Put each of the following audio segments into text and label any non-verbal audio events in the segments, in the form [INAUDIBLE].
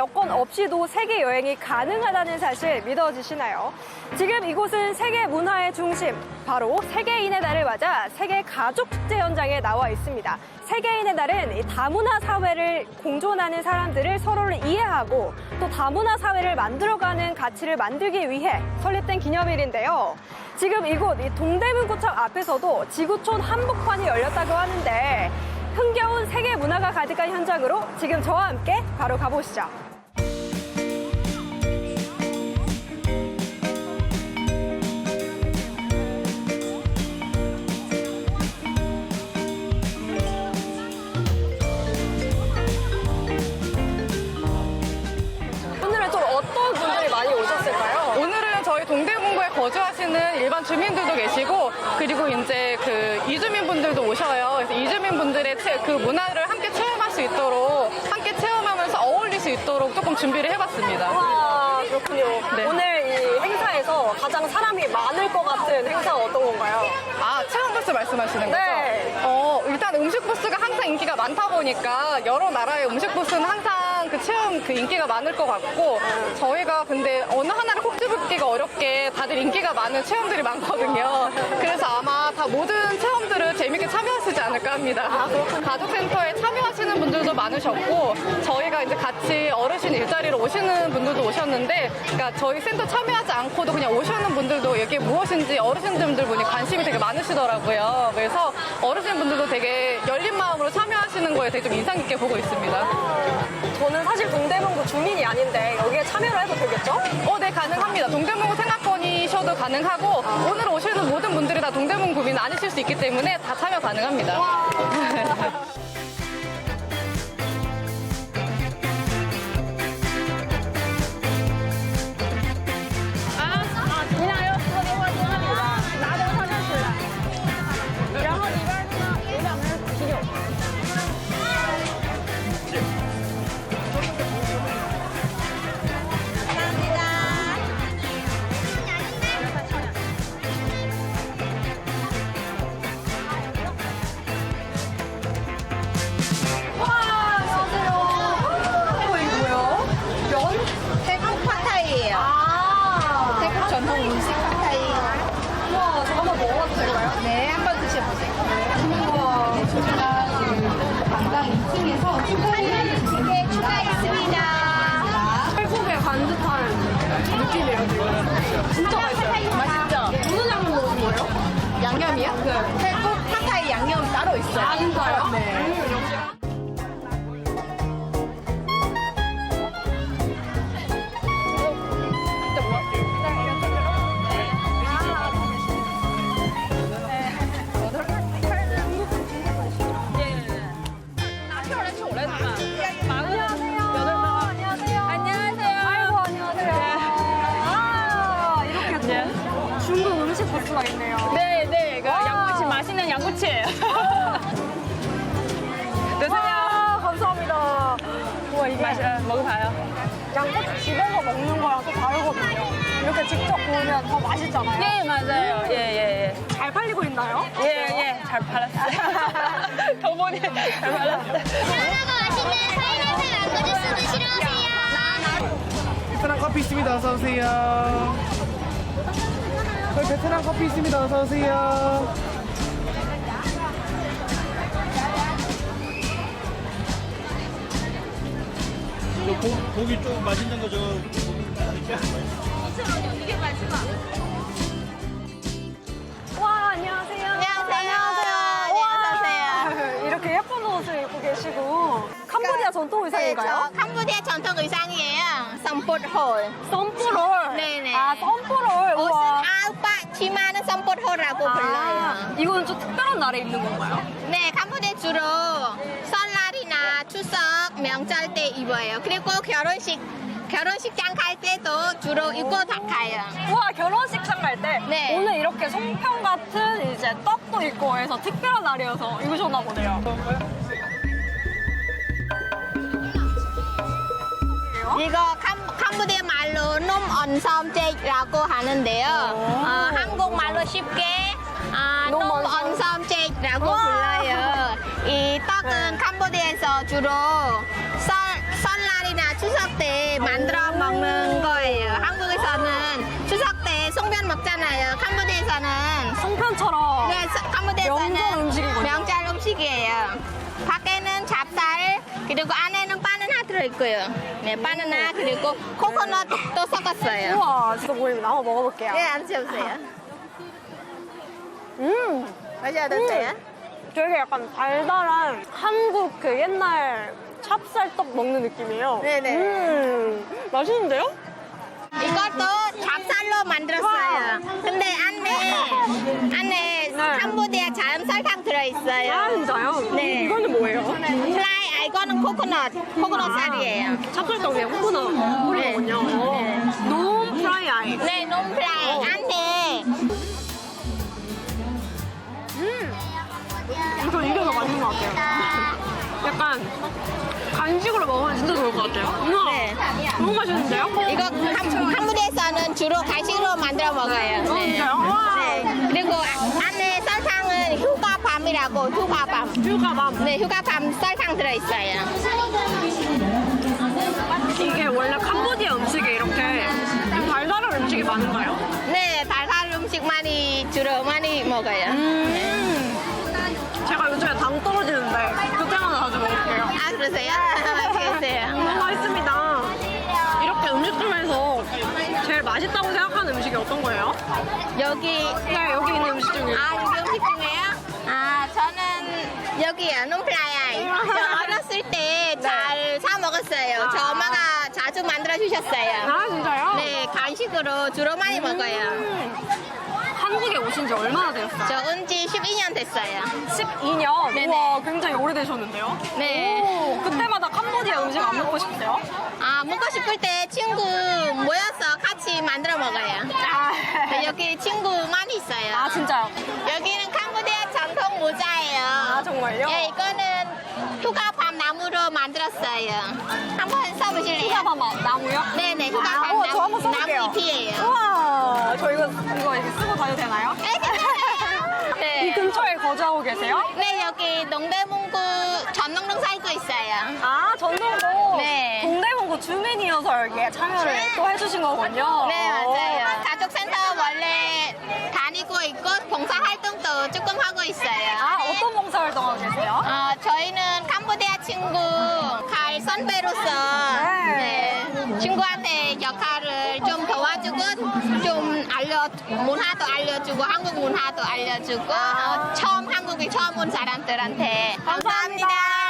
여권 없이도 세계 여행이 가능하다는 사실 믿어지시나요? 지금 이곳은 세계 문화의 중심, 바로 세계인의 날을 맞아 세계 가족 축제 현장에 나와 있습니다. 세계인의 이 다문화 사회를 공존하는 사람들을 서로를 이해하고 또 다문화 사회를 만들어가는 가치를 만들기 위해 설립된 기념일인데요. 지금 이곳 이 동대문구청 앞에서도 지구촌 한복판이 열렸다고 하는데 흥겨운 세계 문화가 가득한 현장으로 지금 저와 함께 바로 가보시죠. 오늘은 좀 어떤 분들이 많이 오셨을까요? 오늘은 저희 동대문구에 거주하시는 일반 주민들도 계시고 그리고 이제 그 이주민 분들도 오셔요. 그래서 이주민 분들의 체- 그 문화를 함께 체험할 수 있도록 함께 체험하면서 어울릴 수 있도록 조금 준비를 해봤습니다. 와 그렇군요. 네. 오늘 이 행사에서 가장 사람이 많을 것 같은 행사가 어떤 건가요? 아 체험 부스 말씀하시는 거죠? 네. 어 일단 음식 부스가 항상 인기가 많다 보니까 여러 나라의 음식 부스는 항상 그 체험 그 인기가 많을 것 같고 저희가 근데 어느 하나를 콕 집기가 어렵게 다들 인기가 많은 체험들이 많거든요. 그래서 아마 다 모든 체험 들을 재밌게 참여하시지 않을까 합니다. 가족센터에 참여하시는 분들도 많으셨고 저희가 이제 같이 어르신 일자리로 오시는 분들도 오셨는데 그러니까 저희 센터 참여하지 않고도 그냥 오시는 분들도 이게 무엇인지 어르신들 분이 관심이 되게 많으시더라고요. 그래서 어르신분들도 되게 열린 마음으로 참여하시는 거에 되게 좀 인상 깊게 보고 있습니다. 저는 사실 동대문구 주민이 아닌데 여기에 참여를 해도 되겠죠? 어, 네, 가능합니다. 동대문구 생활권이셔도 가능하고 오늘 오시는 모든 분들이 다 동대문 구민 아니실 수 있기 때문에 다 참여 가능합니다. [LAUGHS] 따로 있어요. 아, 진짜요? 네. 중국 음식 부스가 있네요. 네, 네. 그 와. 양꼬치 맛있는 양꼬치. 맛이 먹어봐요. 양꼬치 집에서 먹는 거랑 또 다르거든요. 이렇게 직접 구우면 더 맛있잖아요. 네, 맞아요. 예, 예, 잘 팔리고 있나요? 예. 예, 예. 잘 팔았어요. [LAUGHS] 더보니 잘 팔았어요. 시원하고 맛있는 파인애플 망고 주스 드시러 오세요. 베트남 커피 있습니다. 어서 오세요. 저희 베트남 커피 있습니다. 어서 오세요. 고, 고기 좀 맛있는 거저 와, 안녕하세요. 안녕하세요. 네, 와. 어서오세요. [LAUGHS] 이렇게 예쁜 옷을 입고 계시고 캄보디아 전통 의상인가요? 저 캄보디아 전통 의상이에요. 썸포트홀. 썸프롤. 네네. 아, 썸프롤. 옷은 우와. 아우빠 치마는 썸포트홀이라고 아, 불러요. 이거는 좀 특별한 날에 입는 건가요? 네, 캄보디아 주로 명절 때 입어요. 그리고 결혼식 결혼식장 갈 때도 주로 입고 다 가요. 우와, 결혼식장 갈 때. 네. 오늘 이렇게 송편 같은 이제 떡도 있고 해서 특별한 날이어서 입으셨나 보네요. 이거 캄, 캄보디아 말로 놈 언섬제라고 하는데요. 어, 한국말로 쉽게 아, 놈놈 언섬. 언섬제라고 와. 불러요. 이 떡은 네. 캄보디아에서 주로 설, 설날이나 추석 때 만들어 먹는 거예요. 한국에서는 추석 때 송편 먹잖아요. 캄보디아에서는 송편처럼. 네, 서- 캄보디아에서는 명절 음식이에요. 밖에는 잡쌀 그리고 안에는 바나나 들어있고요. 네, 바나나 그리고 코코넛도 섞었어요. 우와, 진짜 보입니다. 한번 먹어볼게요. 네, 앉으세요. 음, 맛이 어떠세요? 되게 약간 달달한 한국 그 옛날 찹쌀떡 먹는 느낌이에요. 네네. 음, 맛있는데요? 이것도 잡쌀로 만들었어요. 근데 안에 안에 네. 캄보디아 자연 설탕 들어있어요. 아, 진짜요? 네. 이거는 뭐예요? 플라이 아, 이거는 코코넛 코코넛 쌀이에요. 찹쌀떡 위에 코코넛 뿌리거든요. 네. 노 프라이 아이. 네, 놈플라이 안에 저 이게 더 맛있는 것 같아요. 약간 간식으로 먹으면 진짜 좋을 것 같아요. 우와, 네. 너무 맛있는데요? 이거 캄- 캄보디아에서는 주로 간식으로 만들어 먹어요. 어, 진짜요? 와. 네. 그리고 아- 안에 설탕은 휴가밤이라고 휴가밤. 휴가밤. 네, 휴가밤 설탕 들어있어요. 이게 원래 캄보디아 음식에 이렇게 달달한 음식이 많은가요? 네, 달달 음식 많이 주로 많이 먹어요. 음. 그러세요? 맛있겠어요. 너무 맛있습니다. 이렇게 음식 중에서 제일 맛있다고 생각하는 음식이 어떤 거예요? 여기 네, 여기 있는 음식 중에. 아, 여기 음식 중에요? 아, 저는 여기요, 놈플라이. 저 어렸을 때 잘 사 먹었어요. 저 엄마가 자주 만들어 주셨어요. 아, 진짜요? 네, 간식으로 주로 많이 먹어요. 한국에 오신 지 얼마나 되셨어요? 저 온 지 12년 됐어요. 12년? 네네. 우와, 굉장히 오래되셨는데요? 네. 오, 그때마다 캄보디아 음식 안 먹고 싶으세요? 아, 먹고 싶을 때 친구 모여서 같이 만들어 먹어요. 네, 여기 친구 많이 있어요. 아, 진짜요? 여기는 캄보디아 전통 모자예요. 아, 정말요? 예, 이거는 휴가밤 나무로 만들었어요. 한번 써보실래요? 휴가밤 나무요? 네네, 아, 휴가밤 우와, 저 한번 나무, 써볼게요. 나무 잎이에요. 우와, 저 이거, 이거 이렇게 쓰고 다녀도 되나요? 네, 괜찮아요. 이 네. 근처에 거주하고 계세요? 네, 여기 농대문구 전농동 살고 있어요. 아, 전동도 네. 동대문구 주민이어서 여기에 참여를 또 해주신 거군요. 네, 맞아요. 오. 가족센터 원래 다니고 있고 봉사활동도 조금 하고 있어요. 아, 어떤 봉사활동하고 계세요? 어, 저희는 캄보디아 친구 갈 선배로서 네. 네, 친구한테 역할을 좀 도와주고 좀 알려 문화도 알려주고 한국 문화도 알려주고 어, 처음 한국에 처음 온 사람들한테 감사합니다. 네, 감사합니다.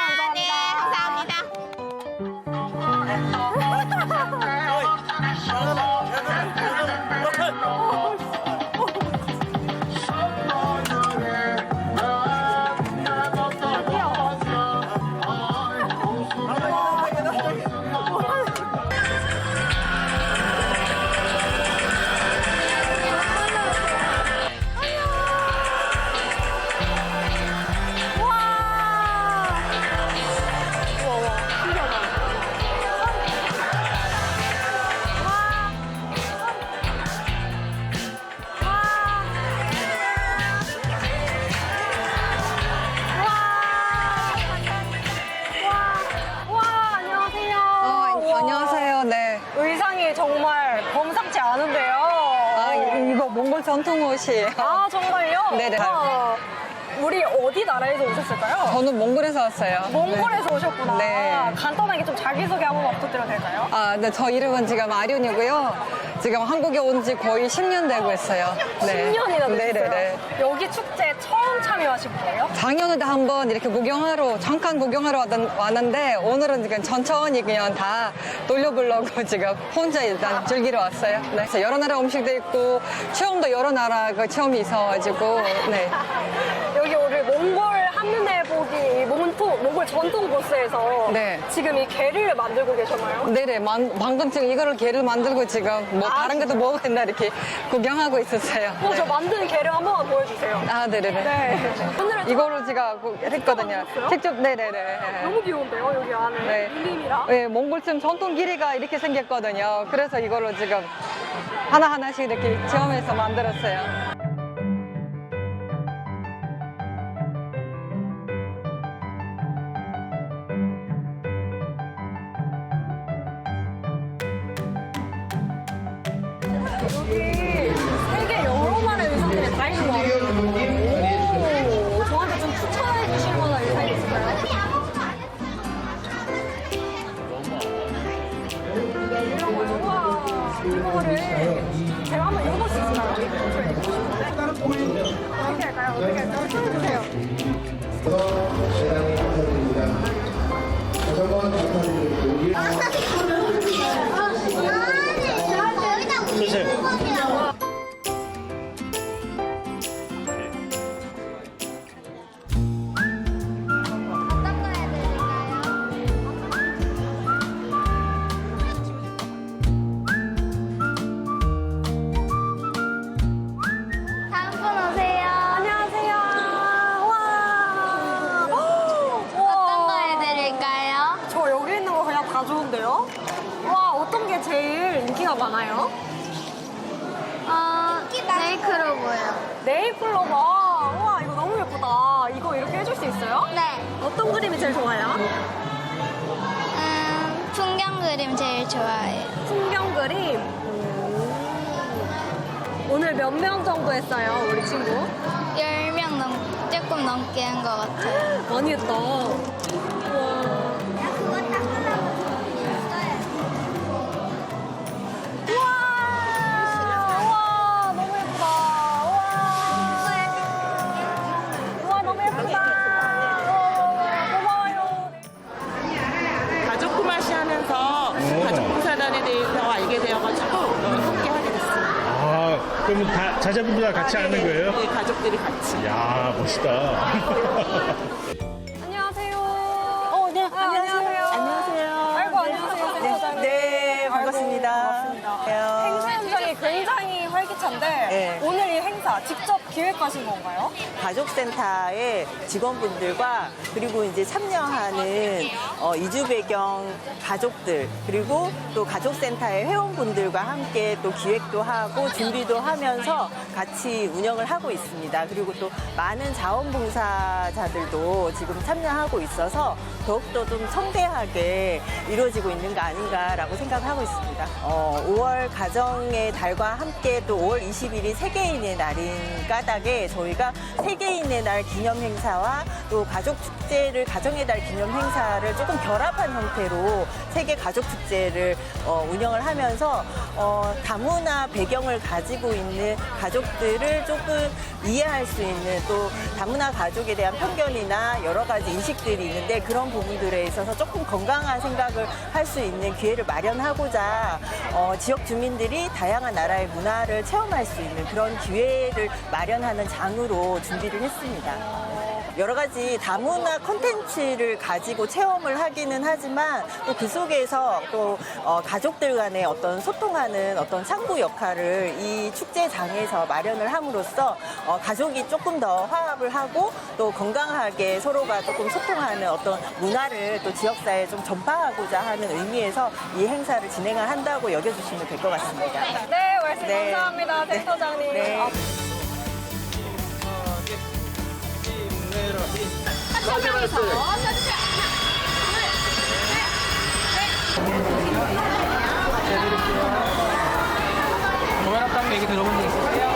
옷이에요. 아, 정말요? 네네. 와, 우리 어디 나라에서 오셨을까요? 저는 몽골에서 왔어요. 몽골에서 오셨구나. 네. 간단하게 좀 자기소개 한 번만 부탁드려도 될까요? 아, 네, 저 이름은 지금 아륜이고요. 지금 한국에 온 지 거의 10년 되고 있어요. 네. 10년이나 됐어요. 네네네. 여기 축제 처음 참여하신 거예요? 작년에도 한번 이렇게 구경하러, 잠깐 구경하러 왔던- 왔는데, 오늘은 지금 천천히 그냥 다 돌려보려고 [LAUGHS] 지금 혼자 일단 즐기러 왔어요. 네. 그래서 여러 나라 음식도 있고, 체험도 여러 나라 그 체험이 있어가지고, 네. 여기 우리 몽골 한눈에 보기 몽골 전통 부스에서 네. 지금 이 게를 만들고 계셨나요? 네네, 만- 방금 지금 이거를 게를 만들고 지금 뭐 아, 다른 것도 먹어야 된다 이렇게 구경하고 있었어요. 어, 네. 저 만든 게를 한 번만 보여주세요. 아, 네네네. 네. 오늘은 이거를 제가 그 했거든요. 만들었어요? 직접, 네네네. 너무 귀여운데요, 여기 안에. 네. 밀림이랑. 네, 몽골쯤 전통 길이가 이렇게 생겼거든요. 그래서 이걸로 지금 하나하나씩 이렇게 체험해서 만들었어요. 여 수 있어요? 네. 어떤 그림이 제일 좋아요? 음, 풍경 그림 제일 좋아해요. 풍경 그림. 음. 오늘 몇 명 정도 했어요, 우리 친구? 10명 넘, 조금 넘게 한 것 같아요. [GASPS] 많이 했다. 되어가지고 함께 하게 됐어요. 아, 그러면 다 자제분들 다 같이 하는 거예요? 네, 가족들이 같이. 야, 멋있다. [LAUGHS] 안녕하세요. 어, 네. 안녕하세요. 안녕하세요. 아이고, 안녕하세요. 센터장님. 네, 반갑습니다. 행사 현장이 굉장히 활기찬데 네. 오늘 이 행사 직접 기획하신 건가요? 가족센터의 직원분들과 그리고 이제 참여하는 어, 이주 배경 가족들 그리고 또 가족센터의 회원분들과 함께 또 기획도 하고 준비도 하면서 같이 운영을 하고 있습니다. 그리고 또 많은 자원봉사자들도 지금 참여하고 있어서 더욱더 좀 성대하게 이루어지고 있는 거 아닌가라고 생각하고 있습니다. 어, 5월 가정의 달과 함께 또 5월 20일이 세계인의 날인 까 닭에 저희가 세계인의 날 기념 행사와 또 가족 축제를 가정의 달 기념 행사를 조금 결합한 형태로 세계 가족 축제를 어, 운영을 하면서 어, 다문화 배경을 가지고 있는 가족들을 조금 이해할 수 있는 또 다문화 가족에 대한 편견이나 여러 가지 인식들이 있는데 그런 부분들에 있어서 조금 건강한 생각을 할 수 있는 기회를 마련하고자 어, 지역 주민들이 다양한 나라의 문화를 체험할 수 있는 그런 기회를 마련하는 장으로 준비를 했습니다. 여러 가지 다문화 콘텐츠를 가지고 체험을 하기는 하지만 또 그 속에서 또 어, 가족들 간의 어떤 소통하는 어떤 창구 역할을 이 축제장에서 마련을 함으로써 어, 가족이 조금 더 화합을 하고 또 건강하게 서로가 조금 소통하는 어떤 문화를 또 지역사회에 좀 전파하고자 하는 의미에서 이 행사를 진행을 한다고 여겨주시면 될 것 같습니다. 네, 말씀 네. 감사합니다, 네. 센터장님. 네. 아, 동해랍당 얘기 들어본 적 있으세요?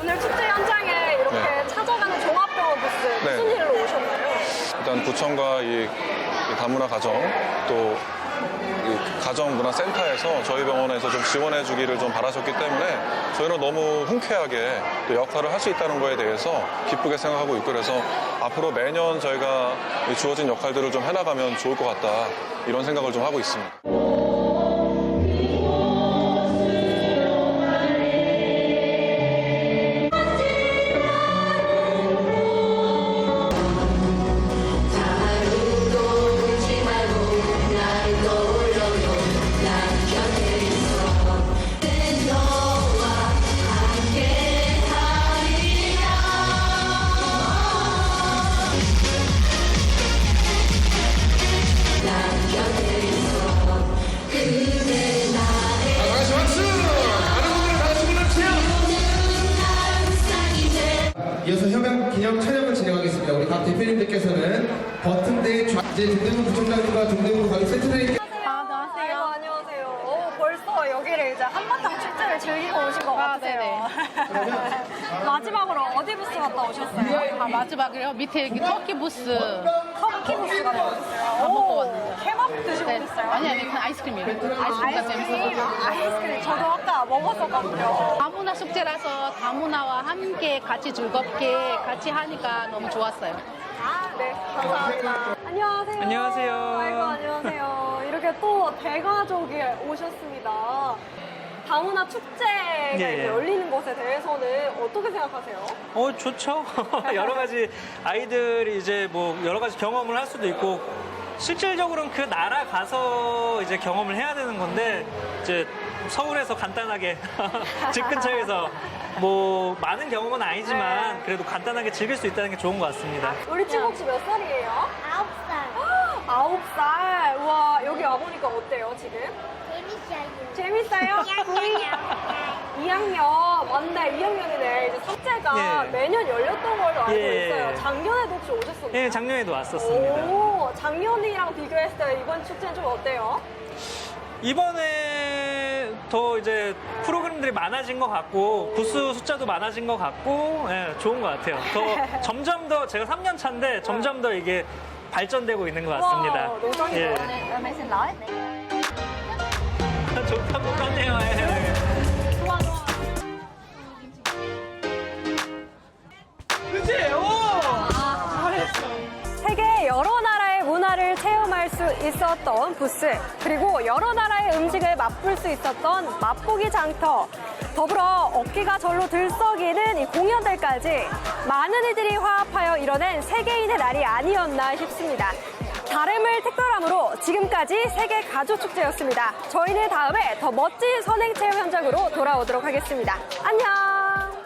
오늘 축제 현장에 이렇게 네. 찾아가는 종합병원 부스 무슨 네. 일로 오셨나요? 일단 구청과 이, 이 다문화 가정 또이 가정문화센터에서 저희 병원에서 좀 지원해 주기를 좀 바라셨기 때문에 저희는 너무 흔쾌하게 또 역할을 할 수 있다는 거에 대해서 기쁘게 생각하고 있고 그래서 앞으로 매년 저희가 이 주어진 역할들을 좀 해나가면 좋을 것 같다 이런 생각을 좀 하고 있습니다. 이어서 협약 기념 촬영을 진행하겠습니다. 우리 각 대표님들께서는 버튼대 좌 이제 동대문 부총장님과 동대문 관리 센터장님 아이고, 안녕하세요. 오, 벌써 여기를 이제 한바탕 축제를 즐기고 오신 것 같아요. [LAUGHS] 마지막으로 어디 부스 갔다 오셨어요? 아, 마지막이요? 밑에 여기 터키 부스. 나왔어요. 다 먹고 왔는데. 케밥 드시고 네. 오셨어요? 아니, 아니, 그냥 아이스크림이에요. 아이스크림가 재밌어서. 아이스크림. 저도 아까 먹었었거든요. 다문화 숙제라서 다문화와 함께 같이 즐겁게 같이 하니까 너무 좋았어요. 네, 감사합니다. 안녕하세요. 안녕하세요. 아이고, 안녕하세요. 이렇게 또 대가족이 오셨습니다. 다문화 축제가 예. 열리는 것에 대해서는 어떻게 생각하세요? 어, 좋죠. [LAUGHS] 여러 가지 아이들이 이제 뭐 여러 가지 경험을 할 수도 있고 실질적으로는 그 나라 가서 이제 경험을 해야 되는 건데 이제 서울에서 간단하게 [LAUGHS] 집 근처에서 뭐 많은 경험은 아니지만 그래도 간단하게 즐길 수 있다는 게 좋은 것 같습니다. 우리 친구 혹시 몇 살이에요? 아홉 살. [GASPS] 아홉 살. 우와, 여기 와보니까 어때요, 지금? 재밌어요. 재밌어요? 2학년. 맞네, 2학년이네. 이제 숙제가 예. 매년 열렸던 걸로 알고 예. 있어요. 작년에도 혹시 오셨었나요? 예, 작년에도 왔었습니다. 오, 작년이랑 비교했을 때 이번 축제는 좀 어때요? 이번에 더 이제 프로그램들이 많아진 것 같고 부스 숫자도 많아진 것 같고 예, 좋은 것 같아요. 더 [LAUGHS] 점점 더 제가 3년 차인데 점점 더 이게 발전되고 있는 것 같습니다. 와, 노정이 예. 좋다고 하네요. 예. 좋아, 좋아. 세계 여러 나라의 문화를 체험할 수 있었던 부스, 그리고 여러 나라의 음식을 맛볼 수 있었던 맛보기 장터, 더불어 어깨가 절로 들썩이는 이 공연들까지 많은 이들이 화합하여 이뤄낸 세계인의 날이 아니었나 싶습니다. 다름을 특별함으로 지금까지 세계 가족 축제였습니다. 저희는 다음에 더 멋진 선행 체험 현장으로 돌아오도록 하겠습니다. 안녕!